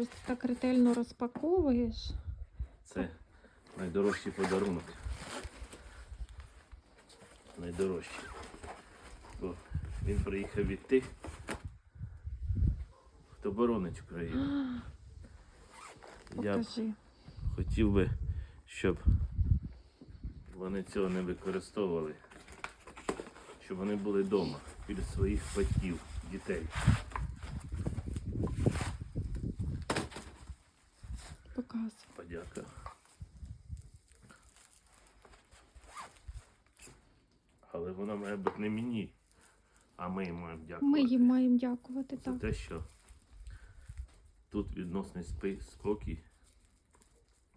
щось ти так ретельно розпаковуєш. Це найдорожчий подарунок. Найдорожчий. Бо він приїхав від тих, хто боронить Україну. Я б хотів би, щоб вони цього не використовували, щоб вони були вдома біля своїх батьків, дітей. Показуй. Подяка. Але вона має бути не мені, а ми їм маємо дякувати. Ми їм маємо дякувати, за так. те, що тут відносний спокій.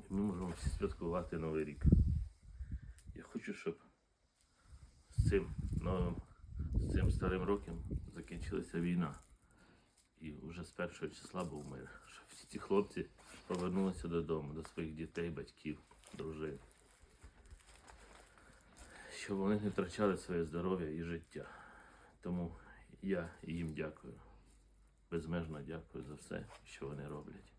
І ми можемо всі святкувати Новий рік. Я хочу, щоб з цим новим, з цим старим роком закінчилася війна. І вже з першого числа був мир. Щоб всі ці хлопці повернулися додому, до своїх дітей, батьків, дружин. Щоб вони не втрачали своє здоров'я і життя. Тому я їм дякую. Безмежно дякую за все, що вони роблять.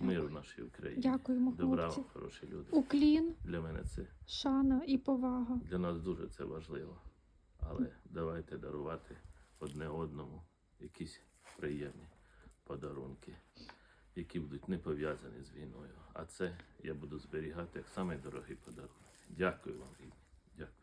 Миру в нашій Україні. Дякуємо, Добра, хлопці. хороші люди. Уклін, Для мене це шана і повага. для нас дуже це важливо. Але давайте дарувати одне одному якісь приємні подарунки, які будуть не пов'язані з війною. А це я буду зберігати як самий дорогий подарунок. Дякую вам, рідні. Дякую.